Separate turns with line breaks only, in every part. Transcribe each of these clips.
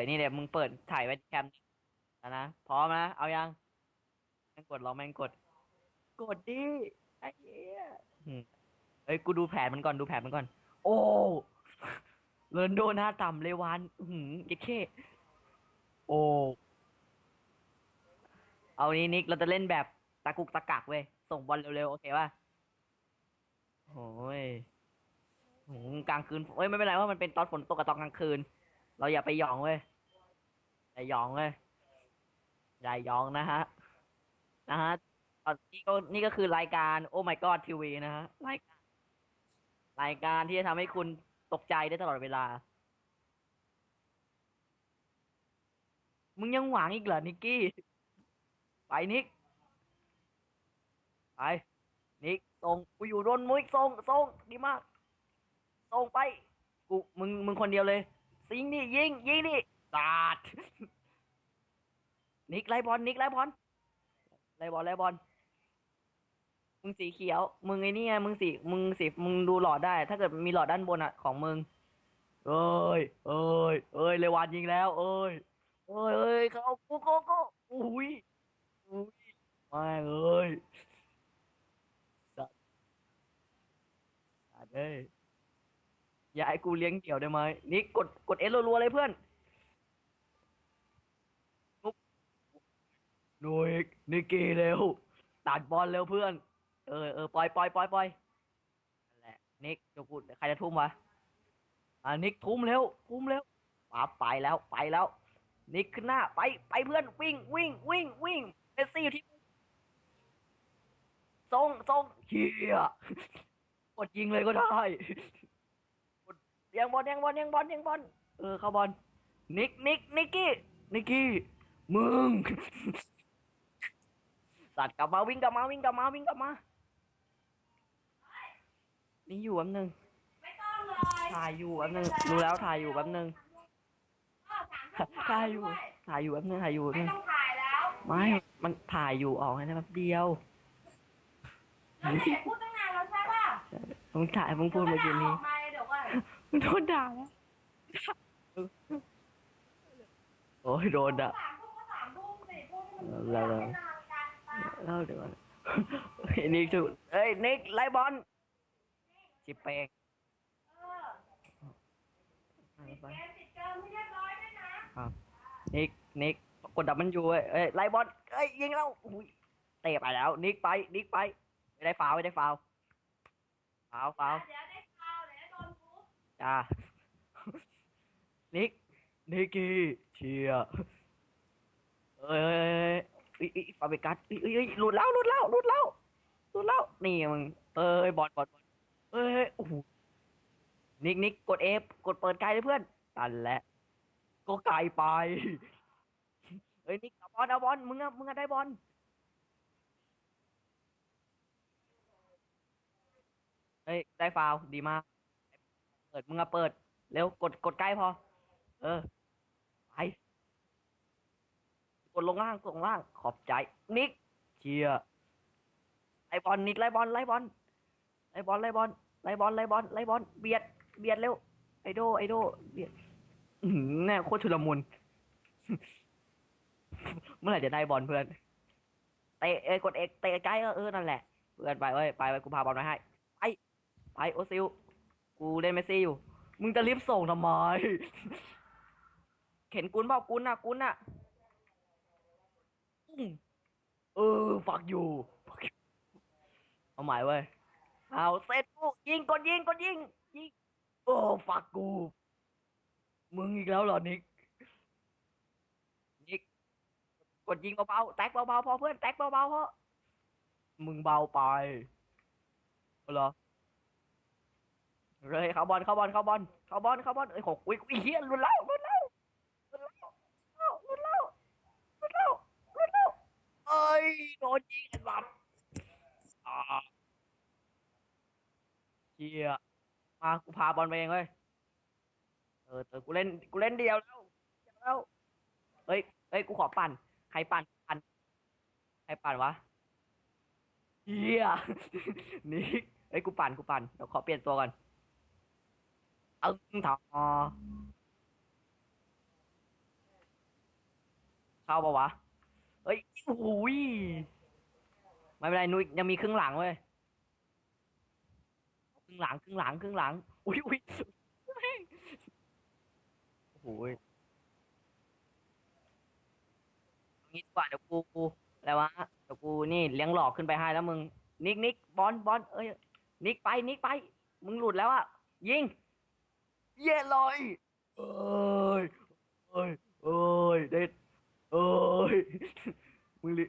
ยนี่เดี๋ยวมึงเปิดถ่ายไว้ที่แคมนะนะพร้อมนะ เอายังแม่งกดเราแม่งกด กดดิไอ้เหี้ยอืมเอ้ยกูดูแผนมันก่อนดูแผนมันก่อน โอ้เรนโดหน้าต่ำเลวานหืมเจ๊เข้โอ้เอานี้นิกเราจะเล่นแบบตะกุกตะกักเว้ยส่งบอลเร็วๆโอเคป่ะโอ้ยหืมกลางคืนเอ้ยไม่เป็นไรว่ามันเป็นตอนฝนตกกับตอนกลางคืน เราอย่าไปหยองเว้ยอ ยายองเว้ยอย่ายองนะฮะ นะฮะตอนนี้ก็นี่ก็คือรายการโอ้ my god ทีวีนะฮะรายการรายการที่จะทำให้คุณตกใจได้ตลอดเวลา มึงยังหวังอีกเหรอ นิกกี้ ไปนิก ไป นิกส่งกูอยู่โดนมุ้ยส่งส่งดีมากส่งไป กูมึงมึงคนเดียวเลย สิงนี่ยิงยิงนี่ ตาด นิกไล่บอล นิกไล่บอล ไล่บอล ไล่บอล มึงสีเขียว มึงไอ้นี่ไง มึงสี มึงสี มึงดูหลอดได้ ถ้าเกิดมีหลอดด้านบนอะของมึง เอ้ย เอ้ย เอ้ยเลวานยิงแล้ว เอ้ย เอ้ยเอ้ยเขาโกโกโกอุ้ย อุ้ยไม่เอ้ยสัตว์สัตว์เอ้ยอย่าให้กูเลี้ยงเดี่ยวได้ไหมนี่กดกดเอสรัวๆเลยเพื่อนนุ๊ก หนุยนิกกี้เร็ว ตัดบอลเร็วเพื่อน เออเออปล่อยปล่อยปล่อยปล่อยนั่นแหละนิกเดี๋ยวกูใครจะทุ่มวะอ่านิกทุ่มเร็วทุ่มเร็วปั๊บไปแล้วไปแล้ว นิกขึ้นหน้าไปไปเพื่อนวิ่งวิ่งวิ่งวิ่งเมสซี่อยู่ที่ทรงทรงเฮียกดยิงเลยก็ได้กดยังบอลยังบอลยังบอลยังบอลเออเข้าบอลนิกนิกนิกกี้นิกกี้มึง สัตว์กลับมาวิ่งกลับมาวิ่งกลับมาวิ่งกลับมานี่อยู่แป๊บนึง
ไม่ต้องเลย
ถ่ายอยู่แป๊บนึงรู้แล้วถ่ายอยู่แป๊บนึง
อ้าวถาม
ถ่ายอยู่ถ่ายอยู่แป๊บนึงถ่ายอยู่แป๊บ
ไม่
นึง
ต้องถ่ายแล้ว
ไม่ มันถ่ายอยู่ออกให้ได้แป๊บเดียว
แล้วไหนพูดตั้งนานแล้วใช่ป่ะ
มึงถ่ายมึงพูดเมื่อกี้นี้
ออกมาเลยเดี๋ยวก่อน
มึงโดนด่าแล้วโอ้ยโดนด่า
สามทุ่มก็สามทุ่มสี่ทุ่มมัน
เออแล้ว
ไม่นานกันปะ
เล่าเดี๋ยวก่อนเฮ้ยนิกถูกเฮ้ยนิกไล่บอลชิปเปง
เออติดเกมติดเกมให้เรียบร้อยด้วยนะ
นิกนิกกดดับมันอยู่เว้ยเอ้ยไล่บอลเอ้ยยิงแล้วอุ้ยเตะไปแล้ว นิกไปนิกไปไม่ได้ฟาวล์ไม่ได้ฟาวล์ฟาวล์ฟาวล์
เดี๋ยวได้ฟาวล์เดี๋ยวได้โดนทุบ
จ้านิกนิกกี้เชียร์เอ้ย เอ้ยเอ้ยเอ้ยเอ้ยฟาเบกัสเอ้ยเอ้ยเอ้ยหลุดแล้วหลุดแล้วหลุดแล้วหลุดแล้วนี่มึงเอ้ยบอลบอลบอลเอ้ยเอ้ยโอ้โหนิกนิกกดเอฟกดเปิดไกลเลยเพื่อนตันแหละก็ไกลไปเอ้ยนิกเอาบอลเอาบอลมึงอะมึงอะได้บอลเฮ้ยได้ฟาวล์ดีมาก เปิดมึงอะเปิด เร็วกดกดใกล้พอ เออไป ดลงล่างกดลงล่าง ขอบใจ นิกเชียไลบอลนิกไลบอลไลบอลไลบอลไลบอลไลบอลไลบอลไลบอลเบียดเบียดเร็วไอโดไอโดเบียดแน่โคตรชุลมุนเมื่อไหร่จะได้บอลเพื่อนเตะเอกดเอกเตะใกล้ก็เออนั่นแหละเพื่อนไปเว้ยไปไปกูพาบอลมาให้ไปไปโอซิลกูเล่นเมสซี่อยู่ มึงจะรีบส่งทำไม เข็นกุนเปล่ากุนน่ะกุนน่ะ เออฝักอยู่ เอาหมายเว้ย เอาเสร็จกูยิงกดยิงกดยิงยิง โอ้ฝักกู มึงอีกแล้วเหรอนิก นิก กดยิงเบาๆ แตกเบาๆพอเพื่อน แตกเบาๆพอมึงเบาไปเหรอเลยเข้าบอลเข้าบอลเข้าบอลเข้าบอลเข้าบอลเอ้ยหกอุ้ยอุ้ยเฮียหลุดแล้วหลุดแล้วหลุดแล้วหลุดแล้วหลุดแล้วหลุดแล้ว เอ้ยโดนยิงไอ้สัตว์อ่าเฮียมากูพาบอลไปเองเว้ยเออเออกูเล่นกูเล่นเดียวแล้วเดียวแล้วเฮ้ยเฮ้ยกูขอปั่นใครปั่นปั่นใครปั่นวะเฮียนี่เฮ้ยกูปั่นกูปั่นเดี๋ยวขอเปลี่ยนตัวก่อนอึ้งทอเข้าปะวะ เฮ้ยโอ้โหยไม่เป็นไรนุ้ยยังมีครึ่งหลังเว้ยครึ่งหลังครึ่งหลังครึ่งหลัง อุ้ยอุ้ยโอ้โหยงี้ดีกว่าเดี๋ยวกูกูอะไรวะเดี๋ยวกูนี่เลี้ยงหลอกขึ้นไปให้แล้วมึง นิกนิกบอลบอลเอ้ยนิกไปนิกไป มึงหลุดแล้วอะยิง เย้เลยเอ้ยเอ้ยเอ้ยเด็ด เอ้ย มึงลิ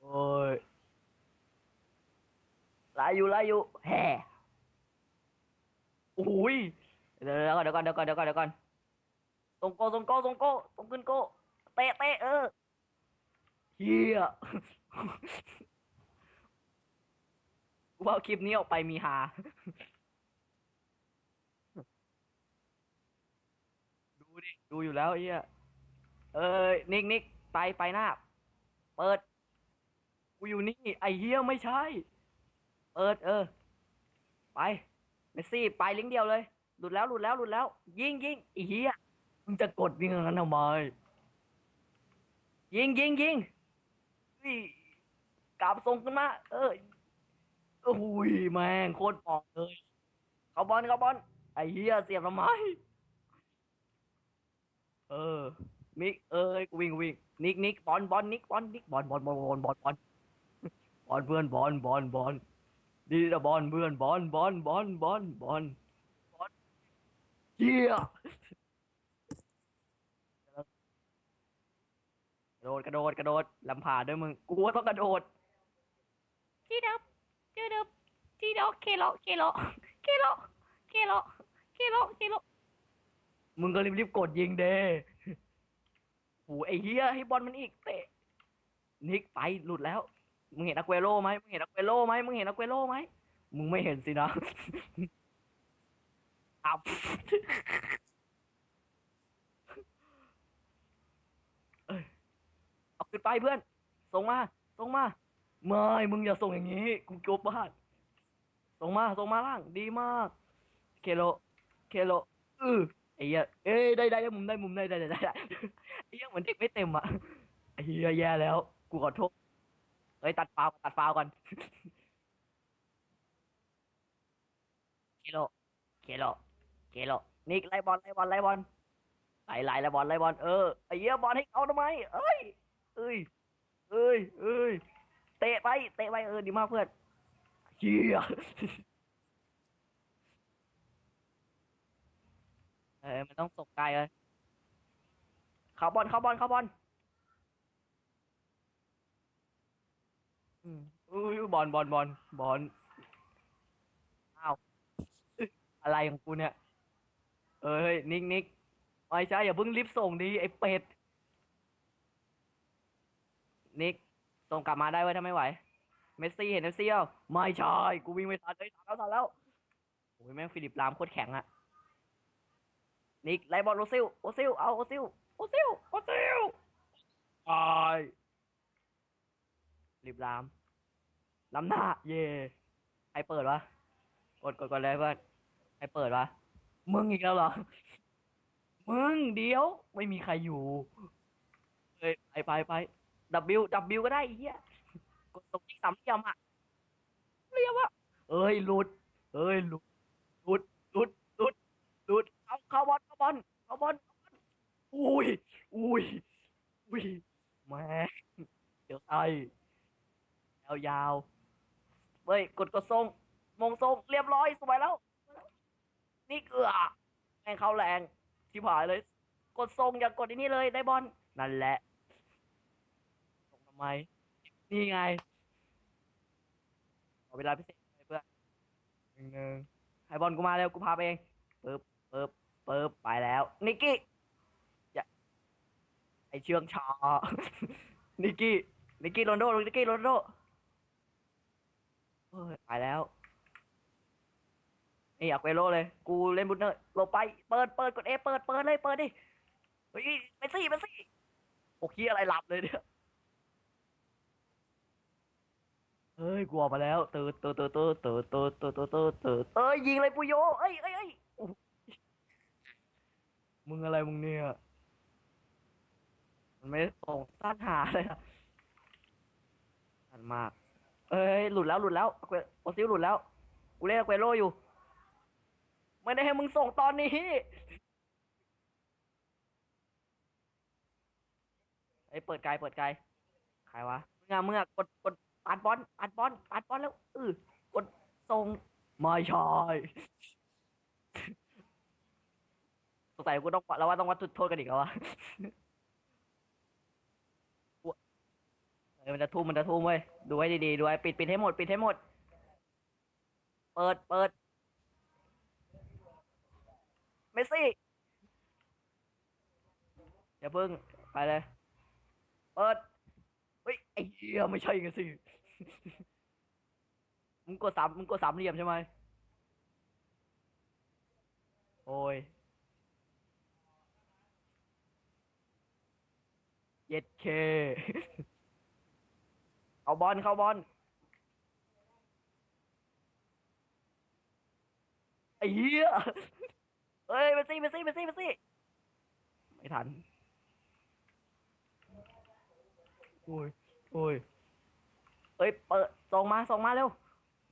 โอ้ยไล่อยู่ไล่อยู่แห่โอ้ยเดี๋ยวก่อนเดี๋ยวก่อนเดี๋ยวก่อนเดี๋ยวก่อนเดี๋ยวก่อนตรงโกตรงโกตรงโกตรงขึ้นโกเตะเตะเออเฮียกูว่าคลิปนี้ออกไปมีฮาดูดิ ดูอยู่แล้วไอ้เฮีย เอ้ยนิกนิกไปไปหน้า เปิด กูอยู่นี่ ไอเฮียไม่ใช่ เปิด เออ ไปเมสซี่ไปลิงเดียวเลย หลุดแล้วหลุดแล้วหลุดแล้ว ยิงยิงไอเฮียมึงจะกดยิงอย่างนั้นทำไมยิงยิงยิงนี่กลับส่งขึ้นมา เออโอ้ยแม่งโคตรปอกเลย เขาบอลเขาบอลไอเฮียเสียบทำไมเออ มิกเอ้ยกูวิ่งกูวิ่งนิกนิกบอลบอลนิกบอลนิกบอลบอลบอลบอลบอลบอลบอลเพื่อนบอลบอลบอลดีนะบอลเพื่อนบอลบอลบอลบอลบอลบอลเฮียกระโดดกระโดดกระโดดลำผ่าด้วยมึงกูว่าต้องกระโดด
ที่ดับเจอดับที่ดอกเคโลเคโลเคโลเคโลเคโลเคโล
มึงก็รีบๆกดยิงเด้ โหไอ้เฮียให้บอลมันอีกเตะนิกไปหลุดแล้ว มึงเห็นอาเกวโร่ไหมมึงเห็นอาเกวโร่ไหมมึงเห็นอาเกวโร่ไหมมึงไม่เห็นสินะอับเอ้ยเอาขึ้นไปเพื่อน ส่งมา ส่งมา ไม่ มึงอย่าส่งอย่างนี้ กูกลัวบ้านส่งมา ส่งมาล่าง ดีมาก เคโล เคโลเออ ไอ้เหี้ยเอ้ยได้ได้ได้มุมได้มุมได้ได้ได้ได้ไอ้เหี้ยเหมือนเด็กไม่เต็มอะไอ้เหี้ยแย่แล้ว กูขอโทษเฮ้ยตัดฟาวตัดฟาวก่อนเคโลเคโลเคโลนิกไล่บอลไล่บอลไล่บอลไล่ไล่ไล่บอลไล่บอลเออไอ้เหี้ยบอลให้เอาทำไมเอ้ยเอ้ยเอ้ยเอ้ยเตะไปเตะไปเออดีมากเพื่อนเหี้ย ออมันต้องส่งไกลเลยเข้าบอลเข้าบอลเข้าบอลอืมอุ้ยบอลบอลบอลบอลอ้าวอะไรของกูเนี่ย เอ้ยนิกนิกไม่ใช่อย่าเพิ่งรีบส่งดีไอ้เป็ดนิกส่งกลับมาได้ไว้ยถ้าไม่ไหว เมสซี่เห็นเมสซี่เปล่าไม่ใช่กูวิ่งไม่ทันเลยทันแล้วทันแล้วโอ้ยแม่งฟิลิปลามโคตรแข็งอะ นิกไล่บอลโอซิลโอซิลเอาโอซิลโอซิลโอซิลตายรีบลามล้ำหน้า เย่ใครเปิดวะกดกดกดเลยเพื่อนใครเปิดวะมึงอีกแล้วเหรอ มึงเดี๋ยว ไม่มีใครอยู่เฮ้ยไปไปไป W W ก็ได้ไอ้เหี้ยกดตรงที่สามเหลี่ยมอะเหลี่ยมอะเอ้ยหลุดเอ้ยหลุดหลุดหลุดหลุดหลุด เอาเข้าบอลเข้าบอลเข้าบอลเข้าบอลอุ้ยอุ้ยอุ้ยแม่เดี๋ยวไอ้ยาวยาวๆเฮ้ยกดกดทรงมงทรงเรียบร้อยสวยแล้ว นี่เกลือแม่งเข้าแรงชิบหายเลย กดทรงอย่ากกดอันนี้เลยได้บอลนั่นแหละส่งทำไม นี่ไงขอเวลาพิเศษเพื่อนหนึ่งหนึ่งให้บอลกูมาเร็วกูพาไปเองปึ๊บ ปึ๊บปึ๊บไปแล้ว นิกกี้อย่าไอเชืองชานิกกี้ นิกกี้โรนโด นิกกี้โรนโดเฮ้ยไปแล้วนี่อยากไปโลเลย กูเล่นบุญเนอร์ลงไป เปิดเปิดกดเอเปิดเปิดเลยเปิดดิ เฮ้ยเมสซี่มสซี่โอเคอะไรหลับเลยเนี่ย เฮ้ยกลัวมาแล้วตื่นตื่นตื่นตื่นตื่นตื่นตื่นตื่นตื่นตื่นเอ้ยยิงเลยปุยโยเอ้ยเอ้ยเอ้ย มึงอะไรมึงเนี่ยมันไม่ส่งสั้นหาเลยอะสันมาก เอ้ยหลุดแล้วหลุดแล้วเควโอซิลหลุดแล้ว กูเล่นเควโรอยู่ ไม่ได้ให้มึงส่งตอนนี้ไอ้ยเปิดไกลเปิดไกลใครวะมึงอะมึงอะกดกดปัดบอลปัดบอลปัดบอลแล้วเออกดส่งไม่ใช่ สงสัยกูต้องเราว่าต้องวัดจุดโทษกันอีกแล้ววะเออมันจะทุ่มมันจะทุ่มเว้ยดูให้ดีๆดูให้ปิดปิดให้หมดปิดให้หมด เปิดเปิดเมสซี่อย่าเพิ่งไปเลย เปิดเฮ้ยไอ้เหี้ยไม่ใช่กันสิมึงกดสามมึงกดสามเหลี่ยมใช่ไหมโอ้ย เย็ดเค เอาบอลเข้าบอลไอ้เหี้ยเอ้ยเมสซี่เมสซี่เมสซี่เมสซี่ไม่ทัน โอ้ยโอ้ยเอ้ย เปิดส่งมาส่งมาเร็ว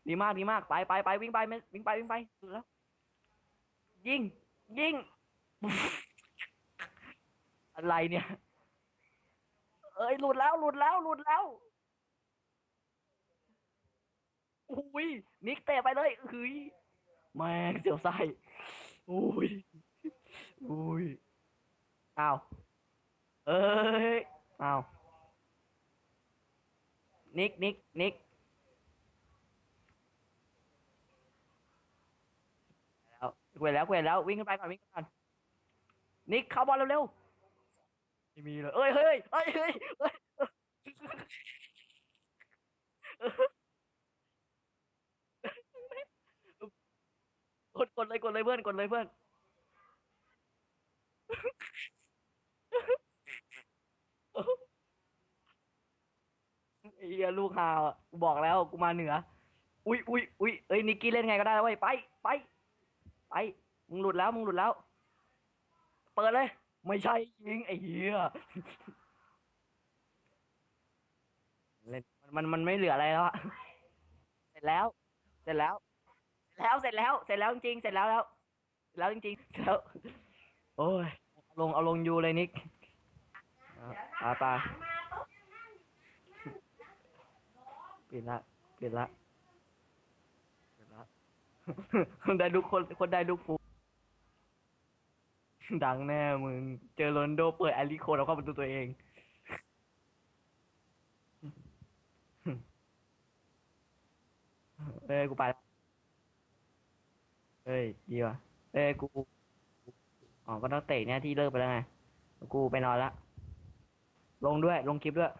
ดีมากดีมาก ไปไปไปวิ่งไปวิ่งไปวิ่งไปสุดแล้ว ยิง ยิง อะไรเนี่ย เอ้ยหลุดแล้วหลุดแล้วหลุดแล้วอุ้ยนิกเตะไปเลยเฮ้ยแม่งเสียวไส้อุ้ยอุ้ยอ้าวเอ้ยอ้าวนิกนิกนิกแล้วเวแล้วเวแล้ววิ่งขึ้นไปก่อนวิ่งขึ้นไปก่อนนิกเข้าบอลเร็วๆ ไม่มีเลยเอ้ยเฮ้ยเอ้ยเฮ้ยเฮ้ยกดกดเลยกดเลยเพื่อนกดเลยเพื่อนไอ้เหี้ยลูกฮาวอะกูบอกแล้วกูมาเหนือ อุ้ยอุ้ยอุ้ยเอ้ยนิกกี้เล่นไงก็ได้เว้ยไปไปไปมึงหลุดแล้วมึงหลุดแล้ว เปิดเลย ไม่ใช่ยิงไอ้เหี้ยเล่นมันมันมันไม่เหลืออะไรแล้วอะเสร็จแล้ว เสร็จแล้ว เสร็จแล้ว เสร็จแล้ว เสร็จแล้วจริงๆเสร็จแล้วแล้วเสร็จแล้วจริงๆเสร็จแล้ว โอ้ยเอาลงเอาลงยูเลยนิกเอาไปไปปิดละปิดละปิดละ คนได้ลูกคนคนได้ลูกฟู ดังแน่มึง เจอโรนโดเปิดแอลลีโคแล้วเข้าประตูตัวเองเอ้ยกูไปละเอ้ยดีว่ะเอ้ยกูอ๋อก็ต้องเตะเนี่ยที่เลิกไปแล้วไง กูไปนอนละ ลงด้วย ลงคลิปด้วย